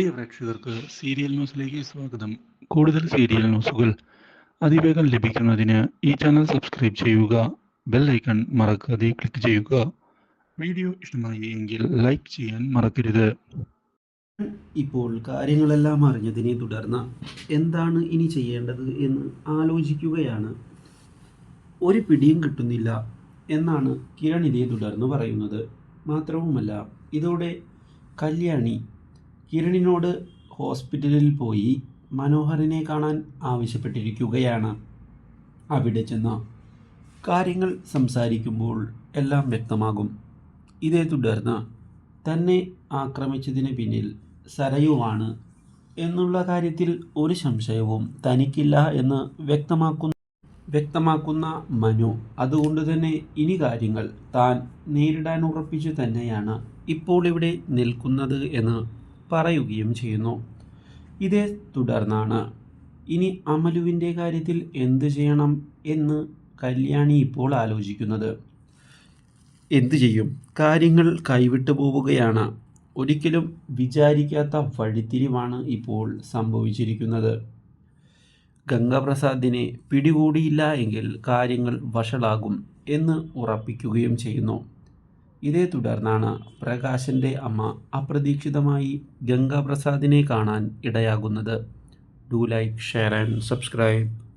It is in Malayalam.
പ്രിയ പ്രേക്ഷകർക്ക് സീരിയൽ ന്യൂസിലേക്ക് സ്വാഗതം. കൂടുതൽ സീരിയൽ ന്യൂസുകൾ അതിവേഗം ലഭിക്കുന്നതിന് ഈ ചാനൽ സബ്സ്ക്രൈബ് ചെയ്യുക ബെൽ ഐക്കൺ മറക്കാതെ ക്ലിക്ക് ചെയ്യുക. വീഡിയോ ഇഷ്ടമായി എങ്കിൽ ലൈക്ക് ചെയ്യാൻ മറക്കരുത്. ഇപ്പോൾ കാര്യങ്ങളെല്ലാം അറിഞ്ഞതിനെ തുടർന്ന് എന്താണ് ഇനി ചെയ്യേണ്ടത് എന്ന് ആലോചിക്കുകയാണ്. ഒരു പിടിയും കിട്ടുന്നില്ല എന്നാണ് ഇതേ തുടർന്ന് പറയുന്നത്. മാത്രവുമല്ല ഇതോടെ കല്യാണി കിരണിനോട് ഹോസ്പിറ്റലിൽ പോയി മനോഹറിനെ കാണാൻ ആവശ്യപ്പെട്ടിരിക്കുകയാണ്. അവിടെ ചെന്ന് കാര്യങ്ങൾ സംസാരിക്കുമ്പോൾ എല്ലാം വ്യക്തമാകും. ഇതേ തുടർന്ന് തന്നെ ആക്രമിച്ചതിന് പിന്നിൽ സരയുവാണ് എന്നുള്ള കാര്യത്തിൽ ഒരു സംശയവും തനിക്കില്ല എന്ന് വ്യക്തമാക്കുന്ന വ്യക്തമാക്കുന്ന മനു അതുകൊണ്ട് തന്നെ ഇനി കാര്യങ്ങൾ താൻ നേരിടാൻ ഉറപ്പിച്ചു തന്നെയാണ് ഇപ്പോൾ ഇവിടെ നിൽക്കുന്നത് എന്ന് പറയുകയും ചെയ്യുന്നു. ഇതേ തുടർന്നാണ് ഇനി അമലുവിന്റെ കാര്യത്തിൽ എന്ത് ചെയ്യണം എന്ന് കല്യാണി ഇപ്പോൾ ആലോചിക്കുന്നത്. എന്തു ചെയ്യും? കാര്യങ്ങൾ കൈവിട്ടു പോവുകയാണ്. ഒരിക്കലും വിചാരിക്കാത്ത വഴിത്തിരിവാണ് ഇപ്പോൾ സംഭവിച്ചിരിക്കുന്നത്. ഗംഗാപ്രസാദിനെ പിടികൂടിയില്ല എങ്കിൽ കാര്യങ്ങൾ വഷളാകും എന്ന് ഉറപ്പിക്കുകയും ചെയ്യുന്നു. ഇതേ തുടർന്നാണ് പ്രകാശന്റെ അമ്മ അപ്രതീക്ഷിതമായി ഗംഗാപ്രസാദിനെ കാണാൻ ഇടയാകുന്നത്. Do like share and subscribe